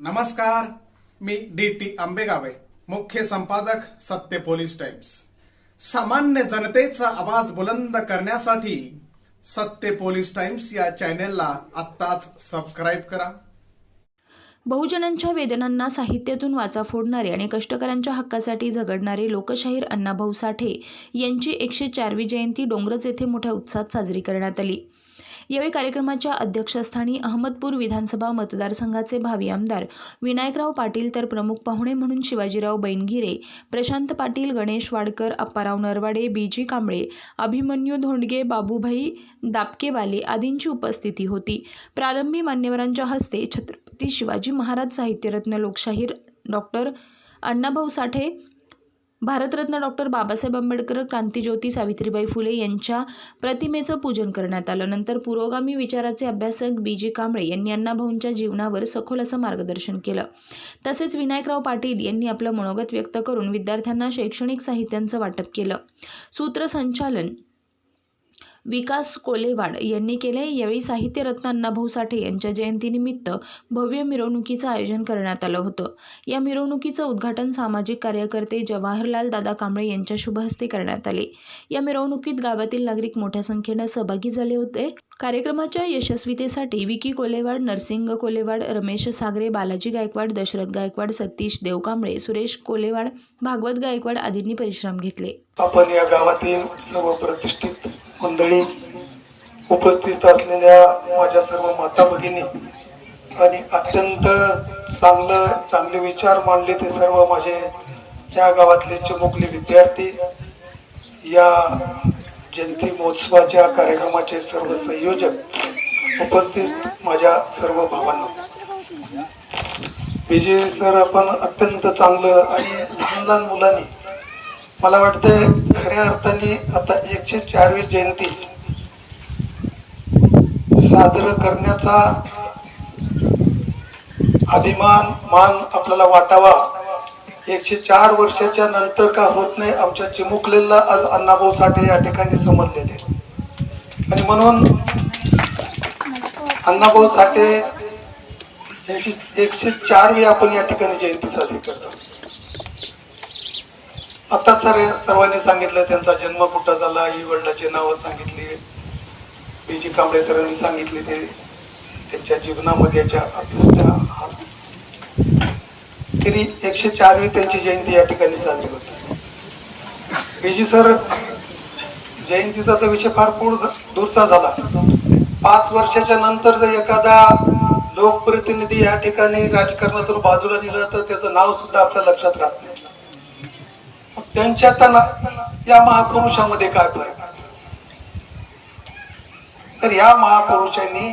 नमस्कार मी D T आंबेगावे मुख्य संपादक सत्य पोलीस टाइम्स. सामान्य जनतेचा आवाज बुलंद करण्यासाठी सत्य पोलीस टाइम्स या चॅनेलला आत्ताच सबस्क्राईब करा. बहुजनांच्या वेदनांना साहित्यातून वाचा फोडणारे आणि कष्टकऱ्यांच्या हक्कासाठी झगडणारे लोकशाहीर अण्णाभाऊ साठे यांची एकशे चारवी जयंती डोंगरच येथे मोठ्या उत्साहात साजरी करण्यात आली. यावेळी कार्यक्रमाच्या अध्यक्षस्थानी अहमदपूर विधानसभा मतदारसंघाचे भावी आमदार विनायकराव पाटील तर प्रमुख पाहुणे म्हणून शिवाजीराव बैनगिरे प्रशांत पाटील गणेश वाडकर अप्पाराव नरवाडे बीजी कांबळे अभिमन्यू धोंडगे बाबूभाई दापकेवाले आदींची उपस्थिती होती. प्रारंभी मान्यवरांच्या हस्ते छत्रपती शिवाजी महाराज साहित्यरत्न लोकशाहीर डॉक्टर अण्णाभाऊ साठे भारतरत्न डॉक्टर बाबासाहेब आंबेडकर क्रांतीज्योती सावित्रीबाई फुले यांच्या प्रतिमेचं पूजन करण्यात आलं. नंतर पुरोगामी विचाराचे अभ्यासक बी जी कांबळे यांनी अण्णाभाऊंच्या जीवनावर सखोल असं मार्गदर्शन केलं. तसेच विनायकराव पाटील यांनी आपलं मनोगत व्यक्त करून विद्यार्थ्यांना शैक्षणिक साहित्यांचं वाटप केलं. सूत्रसंचालन विकास कोलेवाड यांनी केले. यावेळी साहित्यरत्न अण्णाभाऊ साठे यांच्या जयंतीनिमित्त भव्य मिरवणुकीचं आयोजन करण्यात आलं होतं. या मिरवणुकीचं उद्घाटन सामाजिक कार्यकर्ते जवाहरलाल दादा कांबळे यांच्या शुभ हस्ते करण्यात आले. या मिरवणुकीत गावातील नागरिक मोठ्या संख्येनं सहभागी झाले होते. कार्यक्रमाच्या यशस्वीतेसाठी विकी कोलेवाड नरसिंग कोलेवाड रमेश सागरे बालाजी गायकवाड दशरथ गायकवाड सतीश देवकांबळे सुरेश कोलेवाड भागवत गायकवाड आदींनी परिश्रम घेतले. आपण या गावातील सर्व प्रतिष्ठित मंडळी उपस्थित असलेल्या माझ्या सर्व माता भगिनी आणि अत्यंत चांगलं चांगले विचार मांडले ते सर्व माझे या गावातले चिमुकले विद्यार्थी. या जयंती महोत्सवाच्या कार्यक्रमाचे सर्व संयोजक उपस्थित माझ्या सर्व भावांना. विजय सर आपण अत्यंत चांगलं आणि लहान लहान मुलांनी मला वाटतं खऱ्या अर्थाने आता एकशे चारवी जयंती साजरं करण्याचा अभिमान मान आपल्याला वाटावा. एकशे चार वर्षाच्या नंतर का होत नाही आमच्या चिमुकलेला आज अण्णाभाऊ साठे या ठिकाणी समजलेले. आणि म्हणून अण्णाभाऊ साठे एकशे चारवी आपण या ठिकाणी जयंती साजरी करतो. आता सर सर्वांनी सांगितलं त्यांचा जन्म कुठं झाला आई वडिलाची नावं सांगितली बीजी कांबळेकरांनी सांगितले ते. त्यांच्या जीवनामध्ये याच्या तरी एकशे चारवी त्यांची जयंती या ठिकाणी साजरी होते बीजी सर जयंतीचा तर विषय फार पूर दूरचा झाला. पाच वर्षाच्या नंतर जर एखादा लोकप्रतिनिधी या ठिकाणी राजकारणातून बाजूला दिलं तर त्याचं नाव सुद्धा आपल्या लक्षात राहत नाही. त्यांच्या त्यांच्यात या महापुरुषामध्ये काय फरक तर या महापुरुषांनी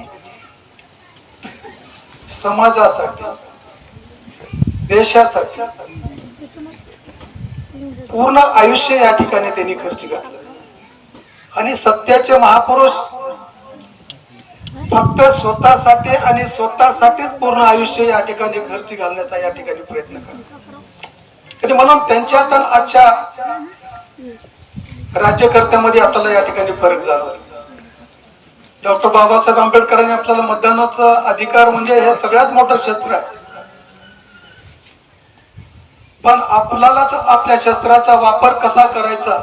समाजासाठी देशासाठी पूर्ण आयुष्य या ठिकाणी त्यांनी खर्च घातलं आणि सत्याचे महापुरुष फक्त स्वतःसाठी आणि स्वतःसाठीच पूर्ण आयुष्य या ठिकाणी खर्च घालण्याचा या ठिकाणी प्रयत्न करतात. आणि म्हणून त्यांच्या तर आजच्या राज्यकर्त्यामध्ये आपल्याला या ठिकाणी फरक जाणवतो डॉक्टर बाबासाहेब आंबेडकरांनी आपल्याला मतदानाचा अधिकार म्हणजे हे सगळ्यात मोठं क्षेत्र आहे. पण आपल्यालाच आपल्या शस्त्राचा वापर कसा करायचा?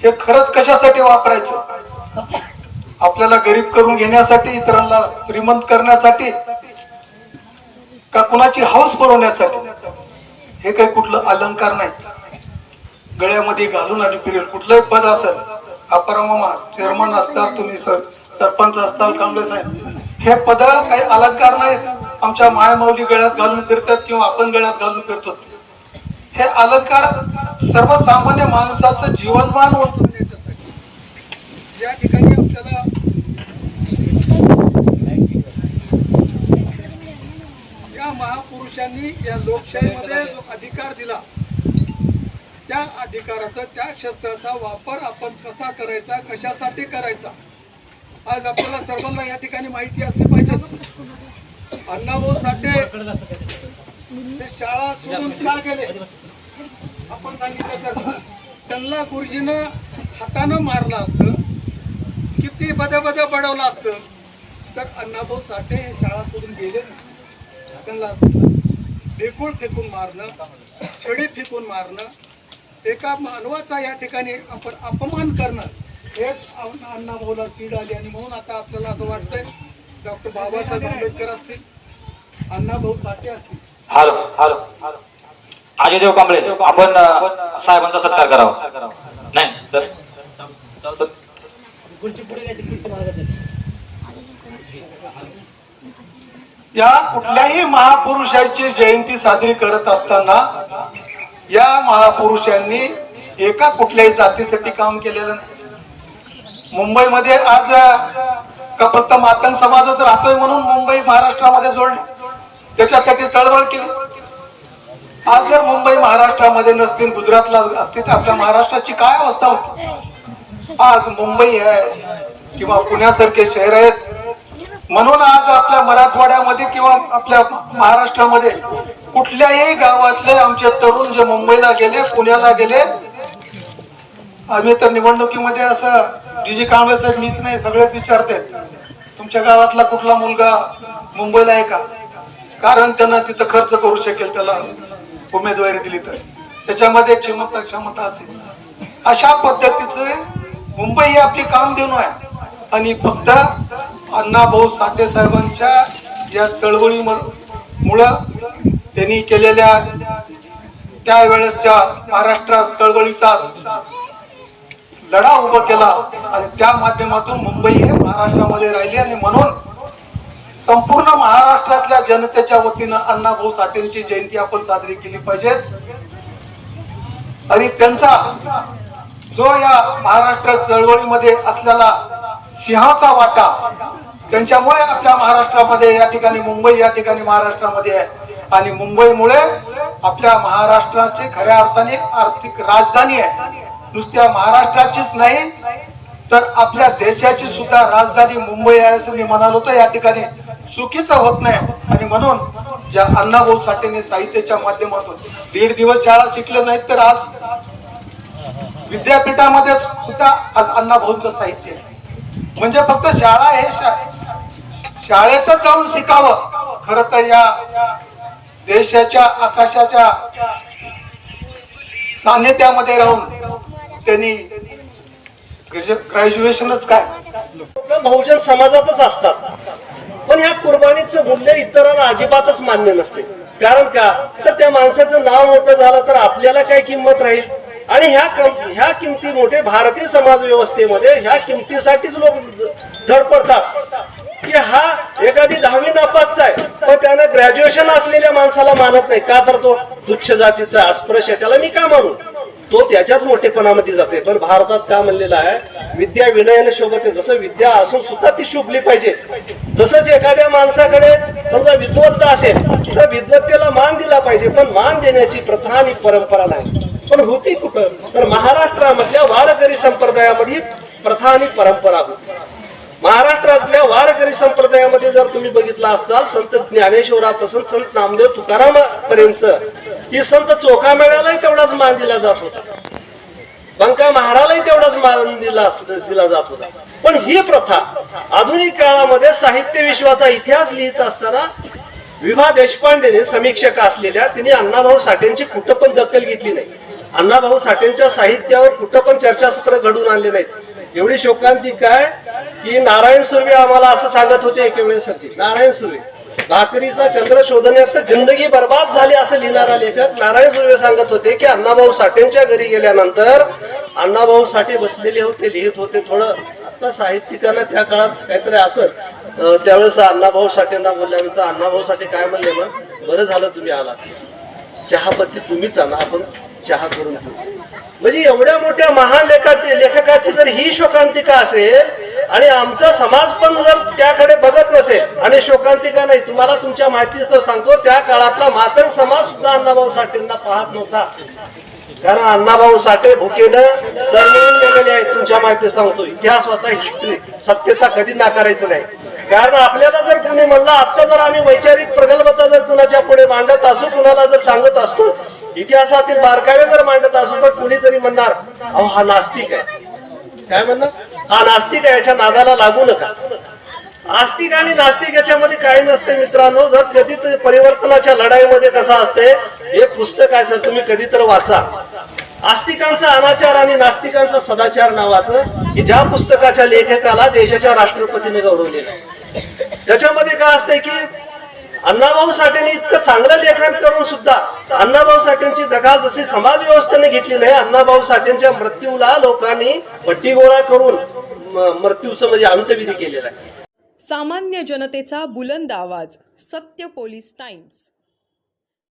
हे खरंच कशासाठी वापरायचं? आपल्याला गरीब करून घेण्यासाठी इतरांना श्रीमंत करण्यासाठी का कुणाची हौस पुरवण्यासाठी हे काही कुठलं अलंकार नाही. गळ्यामध्ये घालून आणि फिरेल. कुठलंही पद असेल? अपरमामा चेअरमन असतात तुम्ही सर सरपंच असताल कांबळे आहे. हे पद काही अलंकार नाहीत. आमच्या मायामाऊली गळ्यात घालून फिरतात किंवा आपण गळ्यात घालून फिरतो. हे अलंकार सर्वसामान्य माणसाचं जीवनमान होत या ठिकाणी आपल्याला ज्या महापुरुषांनी या लोकशाहीमध्ये जो अधिकार दिला त्या अधिकाराचा त्या शस्त्राचा वापर आपण कसा करायचा कशासाठी करायचा आज आपल्याला सर्वांना या ठिकाणी माहिती असली पाहिजे. अण्णाभाऊ साठे ते शाळा सोडून का गेले? आपण सांगितलं तर. त्यांना गुरुजीनं हातानं मारलं असतं. किती बदे बदे बडवलं असतं. तर अण्णाभाऊ साठे हे शाळा सोडून गेले त्यांना बेकुळ फेकून मारणं छडी फेकून मारणं एका मानवाचा या ठिकाणी आपण अपमान करणं हेच अण्णा भाऊला चीड आली आणि म्हणून आता आपल्याला असं वाटतंय डॉक्टर बाबासाहेब आंबेडकर असतील अण्णा भाऊ साठे असतील. हॅलो हॅलो अजयदेव कांबळे आपण साहेबांचा सत्कार करावा. नाही सर तर- या कुठल्याही महापुरुषाची जयंती साजरी करत असताना या महापुरुषांनी एका कुठल्याही जातीसाठी काम केलेलं नाही. मुंबईमध्ये आज का फक्त मातंग समाजच राहतोय म्हणून मुंबई महाराष्ट्रामध्ये जोडले. त्याच्यासाठी चळवळ केली. आज जर मुंबई महाराष्ट्रामध्ये नसतील गुजरातला असतील तर आपल्या महाराष्ट्राची काय अवस्था होती? आज मुंबई आहे किंवा पुण्यासारखे शहर आहेत म्हणून आज आपल्या मराठवाड्यामध्ये किंवा आपल्या महाराष्ट्रामध्ये कुठल्याही गावातले आमचे तरुण जे मुंबईला गेले पुण्याला गेले आम्ही तर निवडणुकीमध्ये असं जी जी कांबळे साहेब मीच नाही सगळेच विचारते तुमच्या गावातला कुठला मुलगा मुंबईला आहे का? कारण त्यांना तिथं खर्च करू शकेल त्याला उमेदवारी दिली तर. त्याच्यामध्ये क्षमता क्षमता असेल. अशा पद्धतीचे मुंबई ही आपली कामधेनू आहे. आणि फक्त अण्णाभाऊ साठे साहेबांच्या या चळवळी मुळं त्यांनी केलेल्या त्यावेळेसच्या महाराष्ट्र चळवळीचा लढा उभा केला आणि त्या माध्यमातून मुंबई हे महाराष्ट्रामध्ये राहिली आणि म्हणून संपूर्ण महाराष्ट्रातल्या जनतेच्या वतीनं अण्णाभाऊ साठेंची जयंती आपण साजरी केली पाहिजे. आणि त्यांचा जो या महाराष्ट्र चळवळीमध्ये असलेला सिंहाचा वाटा त्यांच्यामुळे आपल्या महाराष्ट्रामध्ये या ठिकाणी मुंबई या ठिकाणी महाराष्ट्रामध्ये आहे. आणि मुंबईमुळे आपल्या महाराष्ट्राची खऱ्या अर्थाने आर्थिक राजधानी आहे. नुसत्या महाराष्ट्राचीच नाही तर आपल्या देशाची सुद्धा राजधानी मुंबई आहे असं मी म्हणालो तर या ठिकाणी. चुकीचं होत नाही. आणि म्हणून ज्या अण्णाभाऊ साठेने साहित्याच्या माध्यमातून दीड दिवस शाळा शिकले नाहीत तर आज विद्यापीठामध्ये सुद्धा आज अण्णाभाऊचं साहित्य आहे. म्हणजे फक्त शाळा हे शाळेतच जाऊन शिकावं. खर तर या देशाच्या आकाशाच्या सान्निध्यामध्ये राहून त्यांनी ग्रॅज्युएशनच काय? बहुजन समाजातच असतात. पण ह्या कुर्बानीचं मूल्य इतरांना अजिबातच मान्य नसते. कारण का? तर त्या माणसाचं नाव मोठं झालं तर आपल्याला काय किंमत राहील? आणि ह्या ह्या किमती मोठे भारतीय समाज व्यवस्थेमध्ये ह्या किमतीसाठीच लोक धडपडतात की हा एखादी दहावी नापासचा आहे पण त्यानं ग्रॅज्युएशन असलेल्या माणसाला मानत नाही. का तर तो तुच्छ जातीचा अस्पृश्य आहे. त्याला मी का मानू? तो त्याच्याच मोठेपणामध्ये जाते पण भारतात का म्हणलेलं आहे विद्या विनयाने शोभते. जसं विद्या असून सुद्धा ती शोभली पाहिजे. जसंच एखाद्या माणसाकडे समजा विद्वत्ता असेल तर विद्वत्तेला मान दिला पाहिजे पण मान देण्याची प्रथा आणि परंपरा नाही. पण होती कुठं? तर महाराष्ट्रामधल्या वारकरी संप्रदायामध्ये प्रथा आणि परंपरा होती. महाराष्ट्रातल्या वारकरी संप्रदायामध्ये जर तुम्ही बघितला असाल संत ज्ञानेश्वरापासून संत नामदेव तुकाराम पर्यंत ही संत चोखा मेळ्यालाही तेवढाच मान दिला जात होता. बंका महारालाही तेवढाच मान दिला दिला जात होता. पण ही प्रथा आधुनिक काळामध्ये साहित्य विश्वाचा इतिहास लिहित असताना विभा देशपांडेने समीक्षक असलेल्या तिने अण्णाभाऊ साठेंची कुठं पण दखल घेतली नाही. अण्णाभाऊ साठेंच्या साहित्यावर कुठं पण चर्चासत्र घडून आणले नाहीत. एवढी शोकांतिक काय? की नारायण सुर्वे आम्हाला असं सांगत होते एकेवेळेसाठी नारायण सुर्वे भाकरीचा चंद्र शोधण्यात जिंदगी बर्बाद झाली असं लिहिणारा लेखक नारायण सुर्वे सांगत होते की अण्णाभाऊ साठेंच्या घरी गेल्यानंतर अण्णाभाऊ साठे बसलेले होते लिहित होते थोडं. फक्त साहित्यिकांना त्या काळात काहीतरी असत त्यावेळेस अण्णाभाऊ साठेंना बोलल्यानंतर अण्णाभाऊ साठे काय म्हणले ना बरं झालं तुम्ही आला. चहापत्ती तुम्हीच आणा आपण चहा करून घेऊ. म्हणजे एवढ्या मोठ्या महान लेखाची लेखकाची जर ही शोकांतिका असेल आणि आमचा समाज पण जर त्याकडे बघत नसेल आणि शोकांतिका नाही तुम्हाला तुमच्या माहितीच तर सांगतो त्या काळातला मातंग समाज सुद्धा अण्णाभाऊ साठेंना पाहत नव्हता. कारण अण्णाभाऊ साठे भुकेनं तरमिळून गेलेले आहेत तुमच्या माहिती सांगतो इतिहास वाचा हिस्ट्री सत्यता कधी नाकारायचं नाही. कारण आपल्याला जर कुणी म्हणलं आजचा जर आम्ही वैचारिक प्रगल्भता जर कुणाच्या पुढे मांडत असू कुणाला जर सांगत असतो इतिहासातील बारकावे जर मांडत असू तर कुणीतरी म्हणणार अहो हा नास्तिक आहे. काय म्हणणार? हा नास्तिक आहे याच्या नादाला लागू नका. आस्तिक आणि नास्तिक याच्यामध्ये काही नसते मित्रांनो. जर कधी परिवर्तनाच्या लढाईमध्ये कसं असते हे पुस्तक आहे सर तुम्ही कधी तर वाचा. आस्तिकांचा अनाचार आणि नास्तिकांचा सदाचार नावाचं की ज्या पुस्तकाच्या लेखकाला देशाच्या राष्ट्रपतीने गौरवलेलं आहे. त्याच्यामध्ये काय असतंय की अण्णाभाऊ साठेने इतकं चांगलं लेखन करून सुद्धा अण्णाभाऊ साठेंची दखल जशी समाज व्यवस्थेने घेतली नाही अण्णाभाऊ साठेंच्या मृत्यूला लोकांनी पट्टी गोळा करून मृत्यूचं म्हणजे अंत्यविधी केलेला आहे. सामान्य जनतेचा बुलंद आवाज सत्य पोलीस टाइम्स.